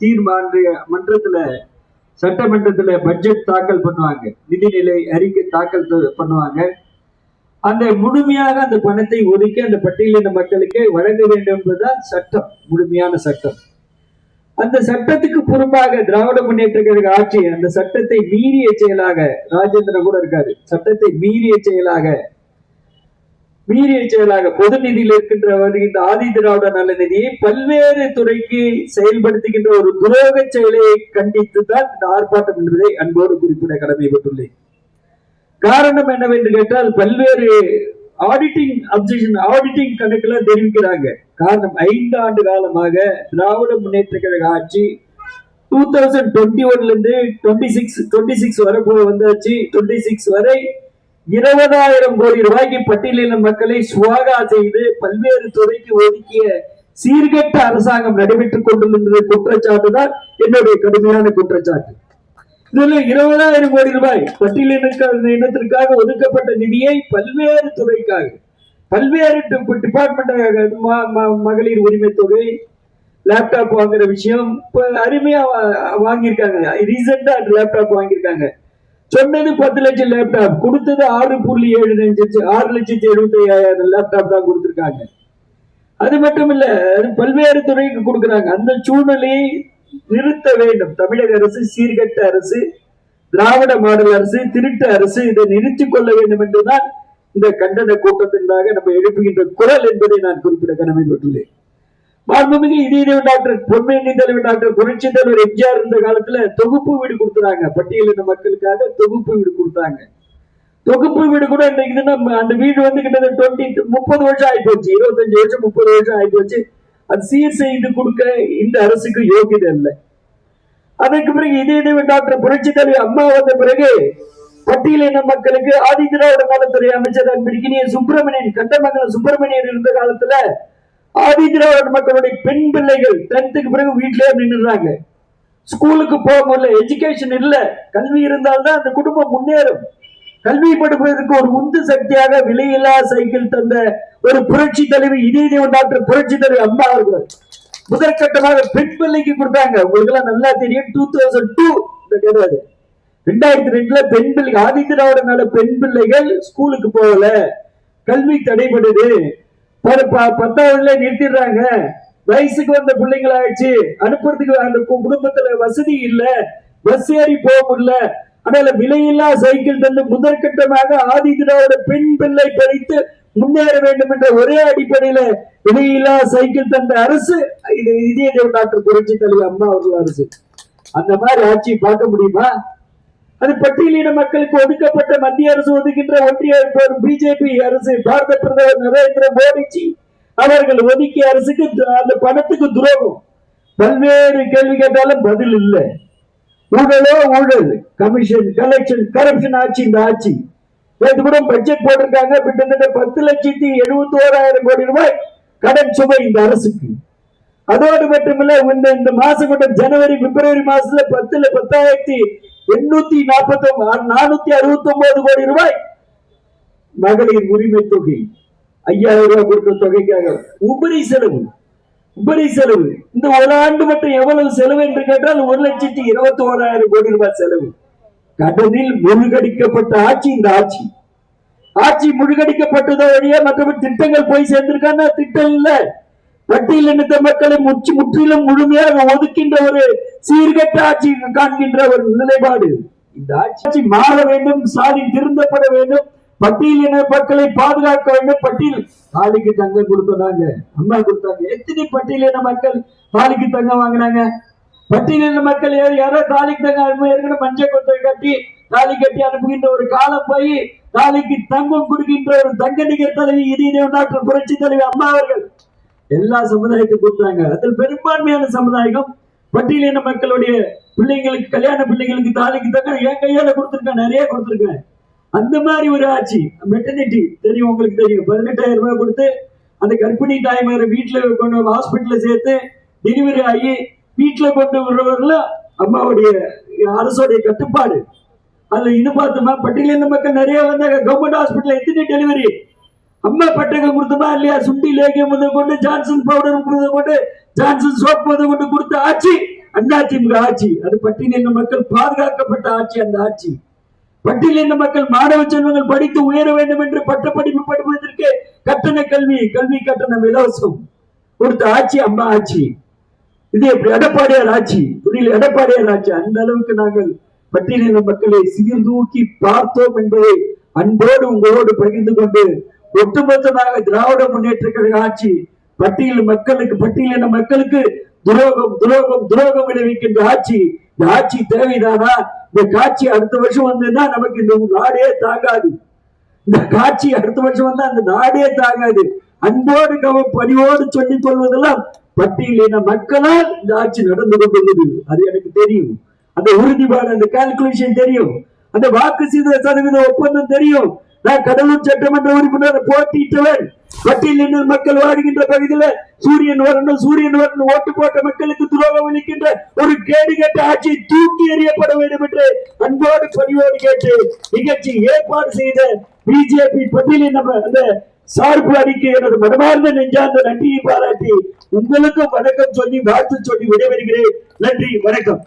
தீர்மான மன்றத்துல சட்டமன்றத்துல பட்ஜெட் தாக்கல் பண்ணுவாங்க. நிதிநிலை அறிக்கை தாக்கல் பண்ணுவாங்க. அந்த முழுமையாக அந்த பணத்தை ஒதுக்கி அந்த பட்டியலின மக்களுக்கு வழங்க வேண்டும் என்பதுதான் சட்டம் முழுமையான சட்டம். அந்த சட்டத்துக்கு புறம்பாக திராவிட முன்னேற்ற கழக ஆட்சி அந்த சட்டத்தை மீறிய செயலாக ராஜேந்திரன் கூட இருக்காரு சட்டத்தை மீறிய செயலாக மீறிய செயலாக பொது நிதியில் இருக்கின்ற வருகின்ற ஆதி திராவிட நல நிதியை பல்வேறு துறைக்கு செயல்படுத்துகின்ற ஒரு துரோக செயலை கண்டித்து தான் இந்த ஆர்ப்பாட்டம் என்பதை அன்போடு குறிப்பிட கடமைப்பட்டுள்ளேன். காரணம் என்னவென்று கேட்டால் பல்வேறு ஆடிட்டிங் அப்செக்ஷன் ஆடிட்டிங் கணக்குல தெரிவிக்கிறாங்க. காரணம் ஐந்து ஆண்டு காலமாக திராவிட முன்னேற்ற கழக ஆட்சி டூ தௌசண்ட் டுவெண்ட்டி ஒன்ல இருந்து டுவெண்ட்டி சிக்ஸ் டுவெண்ட்டி சிக்ஸ் வரை போக வந்தாச்சு. டுவெண்ட்டி சிக்ஸ் வரை இருபதாயிரம் கோடி ரூபாய்க்கு பட்டியலின மக்களை சுவாகா செய்து பல்வேறு துறைக்கு ஒதுக்கிய சீர்கெட்ட அரசாங்கம் நடைபெற்றுக் கொண்டிருந்தது குற்றச்சாட்டு தான் என்னுடைய கடுமையான குற்றச்சாட்டு. இதுல இருபதாயிரம் கோடி ரூபாய் பட்டியலின இனத்திற்காக ஒதுக்கப்பட்ட நிதியை பல்வேறு துறைக்காக பல்வேறு டிபார்ட்மெண்ட் மகளிர் உரிமை தொகை லேப்டாப் வாங்குற விஷயம் இப்ப அருமையா வாங்கியிருக்காங்க. ரீசெண்டா லேப்டாப் வாங்கியிருக்காங்க. சொன்னது பத்து லட்சம் லேப்டாப் கொடுத்தது ஆறு புள்ளி ஏழு லட்சத்து ஆறு லட்சத்தி எழுபத்தி ஐயாயிரம் லேப்டாப் தான் கொடுத்துருக்காங்க. அது மட்டும் இல்ல அது பல்வேறு துறைக்கு கொடுக்குறாங்க. அந்த சூழ்நிலையை நிறுத்த வேண்டும். தமிழக அரசு சீர்கெட்ட அரசு திராவிட மாடல் அரசு திருட்டு அரசு இதை நிறுத்திக் கொள்ள வேண்டும் என்றுதான் இந்த கண்டன கூட்டத்திற்காக நம்ம எழுப்புகின்ற குரல் என்பதை நான் குறிப்பிட கடமைப்பட்டுள்ளேன். மாண்புமிகு இதய டாக்டர் பொன்மேனி தலைவர் டாக்டர் புரட்சி தலைவர் எம்ஜிஆர் இருந்த காலத்துல தொகுப்பு வீடு கொடுத்துறாங்க. பட்டியலின மக்களுக்காக தொகுப்பு வீடு கொடுத்தாங்க. தொகுப்பு வீடு கூட இன்னைக்கு அந்த வீடு வந்து கிட்டத்தட்ட டுவெண்ட்டி முப்பது வருஷம் ஆயிப்போச்சு. இருபத்தஞ்சு வருஷம் முப்பது வருஷம் ஆயிப்போச்சு. அது சீர் செய்து கொடுக்க இந்த அரசுக்கு யோகிதை இல்லை. அதற்கு பிறகு இதய டாக்டர் புரட்சி தலைவர் அம்மா வந்த பிறகு பட்டியலின மக்களுக்கு ஆதி திராவிட நலத்துறை அமைச்சர் அன்பிற்கினிய சுப்பிரமணியன் கண்டமங்கலம் சுப்பிரமணியன் இருந்த காலத்துல ஆதிதிராவிட மக்களுடைய பெண் பிள்ளைகள் டென்த்துக்கு பிறகு வீட்டிலேயே நின்றுறாங்க ஸ்கூலுக்கு போக முடியல எஜுகேஷன் இல்லை. கல்வி இருந்தால்தான் அந்த குடும்பம் முன்னேறும். கல்வி படிப்பதற்கு ஒரு உந்து சக்தியாக விலையில்லா சைக்கிள் தந்த ஒரு புரட்சி தலைவி இதய டாக்டர் புரட்சி தலைவி அம்மா அவர்கள். முதற்கட்டமாக பெண் பிள்ளைக்கு கொடுத்தாங்க. உங்களுக்கு எல்லாம் நல்லா தெரியும். டூ தௌசண்ட் டூ கிடையாது ரெண்டாயிரத்தி ரெண்டுல பெண் பிள்ளை ஆதி பெண் பிள்ளைகள் ஸ்கூலுக்கு போகல. கல்வி தடைபடுது. பத்தாவதுல நிறுத்திடுறாங்க. வயசுக்கு வந்த பிள்ளைங்களாச்சு அனுப்புறதுக்கு அந்த குடும்பத்துல வசதி இல்ல. பஸ் ஏறி போக முடியல. அதனால விலையில்லா சைக்கிள் தந்து முதற்கட்டமாக ஆதி திராவிட பெண் பிள்ளை படித்து முன்னேற வேண்டும் என்ற ஒரே அடிப்படையில விலையில்லா சைக்கிள் தந்த அரசு இது இதய டாக்டர் புரட்சி தலைவர் அம்மா அவர்கள் அரசு. அந்த மாதிரி ஆட்சி பார்க்க முடியுமா? அது பட்டியலின மக்களுக்கு ஒதுக்கப்பட்ட மத்திய அரசு ஒதுக்கின்ற ஒன்றிய பிஜேபி அரசு பாரத பிரதமர் நரேந்திர மோடிஜி அவர்கள் ஒதுக்கிய அரசுக்கு அந்த பணத்துக்கு துரோகம். பல்வேறு கேள்வி கேட்டாலும் பதில் இல்லை. ஊழலோ ஊழல். கமிஷன் கலெக்ஷன் கரப்ஷன் ஆட்சி இந்த ஆட்சி. நேற்று கூட பட்ஜெட் போட்டிருக்காங்க. கிட்டத்தட்ட பத்து லட்சத்தி எழுபத்தி ஓராயிரம் கோடி ரூபாய் கடன் சுமை இந்த அரசுக்கு. அதோடு மட்டுமில்ல இந்த இந்த மாசம் கூட ஜனவரி பிப்ரவரி மாசத்துல பத்துல பத்தாயிரத்தி எண்ணூத்தி நாற்பத்தி நானூத்தி அறுபத்தி ஒன்பது கோடி ரூபாய் மகளிர் உரிமை தொகை. ஐயாயிரம் ரூபாய் கொடுத்த தொகைக்காக உபரி செலவு. உபரி செலவு. இந்த ஒரு ஆண்டு மட்டும் எவ்வளவு செலவு என்று கேட்டால் ஒரு லட்சத்தி இருபத்தி ஓராயிரம் கோடி ரூபாய் செலவு. கடனில் முழுகடிக்கப்பட்ட ஆட்சி இந்த ஆட்சி. ஆட்சி முழுகடிக்கப்பட்டதோ வழியே மற்றபடி திட்டங்கள் போய் சேர்ந்திருக்கான்னா திட்டம் இல்ல. பட்டியலினத்த மக்களை முற்றி முற்றிலும் முழுமையாக ஒதுக்கின்ற ஒரு சீர்கட்ட ஆட்சி காண்கின்ற ஒரு நிலைப்பாடு. இந்த ஆட்சி மாற வேண்டும் சாதி திருந்தப்பட வேண்டும் பட்டியலின மக்களை பாதுகாக்க வேண்டும். பட்டியல் தாலிக்கு தங்கம் கொடுத்தாங்க அம்மா கொடுத்தாங்க. எத்தனை பட்டியலின மக்கள் தாலிக்கு தங்கம் வாங்கினாங்க? பட்டியலின மக்கள் யார் யாரோ தாலிக்கு தங்கம் ஏற்கனவே மஞ்சள் கொத்தை கட்டி தாலி கட்டி அனுப்புகின்ற ஒரு காலம் போய் தாலிக்கு தங்கம் கொடுக்கின்ற ஒரு தங்க நிகர் தலைவி இதய டாக்டர் புரட்சி தலைவி அம்மா அவர்கள். எல்லா சமுதாயத்துக்கும் கொடுத்தாங்க. அதில் பெரும்பான்மையான சமுதாயம் பட்டியலின மக்களுடைய பிள்ளைங்களுக்கு கல்யாண பிள்ளைங்களுக்கு தாலிக்கு தக்க என் கையால கொடுத்துருக்கேன் நிறைய கொடுத்துருக்கேன். அந்த மாதிரி ஒரு ஆட்சி மெட்டர்னிட்டி தெரியும் உங்களுக்கு தெரியும். பதினெட்டாயிரம் ரூபாய் கொடுத்து அந்த கர்ப்பிணி தாய்மாரை வீட்டுல கொண்டு ஹாஸ்பிட்டல்ல சேர்த்து டெலிவரி ஆகி வீட்டுல கொண்டு விடுறவர்கள அம்மாவுடைய அரசுடைய கட்டுப்பாடு. அதுல இது பார்த்தோமா பட்டியலின மக்கள் நிறைய வந்தாங்க. கவர்மெண்ட் ஹாஸ்பிட்டல் எத்தனை டெலிவரி அம்மா பட்டகம் கொடுத்தோமா இல்லையா? சுண்டி லேகியம் முதல் கொண்டு ஜான்சன் பவுடர் கொடுத்த கொண்டு ஜான்சன் சோப் முதல் கொண்டு கொடுத்த ஆட்சி அதிமுக ஆட்சி. அது பட்டியலின மக்கள் பாதுகாக்கப்பட்ட ஆட்சி அந்த ஆட்சி. பட்டியலின மக்கள் மாணவ செல்வங்கள் படித்து உயர வேண்டும் என்று பட்ட படிப்பு படிப்பதற்கு கட்டண கல்வி கல்வி கட்டணம் இலவசம் கொடுத்த ஆட்சி அம்மா ஆட்சி. இது எப்படி? எடப்பாடியார் ஆட்சி. புரியல எடப்பாடியார் ஆட்சி. அந்த அளவுக்கு நாங்கள் பட்டியலின மக்களை சீர்தூக்கி பார்த்தோம் என்பதை அன்போடு உங்களோடு பகிர்ந்து கொண்டு ஒட்டுமொத்தமாக திராவிட முன்னேற்ற கழக ஆட்சி பட்டியல் மக்களுக்கு பட்டியலின மக்களுக்கு துரோகம் துரோகம் துரோகம் விளைவிக்கின்ற ஆட்சி. இந்த ஆட்சி தேவைதானா? இந்த காட்சி அடுத்த வருஷம் வந்ததுன்னா நமக்கு இந்த நாடே தாங்காது. இந்த காட்சி அடுத்த வருஷம் வந்தா அந்த நாடே தாங்காது. அன்போடு கவ பணியோடு சொல்லிக் கொள்வதெல்லாம் பட்டியலின மக்களால் இந்த ஆட்சி நடந்து கொண்டுள்ளது அது எனக்கு தெரியும். அந்த உறுதிப்பாடு அந்த கால்குலேஷன் தெரியும். அந்த வாக்கு சீத சதவீத ஒப்பந்தம் தெரியும். நான் கடலூர் சட்டமன்ற உறுப்பினர் போட்டியிட்டவன். பட்டியலின மக்கள் வாடுகின்ற பகுதியில சூரியன் வரணும் சூரியன் வரணும் ஓட்டு போட்ட மக்களுக்கு துரோகம் அளிக்கின்ற ஒரு கேடு கேட்ட ஆட்சி தூக்கி எறியப்பட வேண்டும் என்று அன்போடு பணிவோடு கேட்டு நிகழ்ச்சி ஏற்பாடு செய்த பிஜேபி பட்டியலின் நம்ம அந்த சார்பு அறிக்கை எனது மனமார்ந்த நெஞ்சார்ந்த நன்றியை பாராட்டி உங்களுக்கும் வணக்கம் சொல்லி வாழ்த்து சொல்லி விடைபெறுகிறேன். நன்றி வணக்கம்.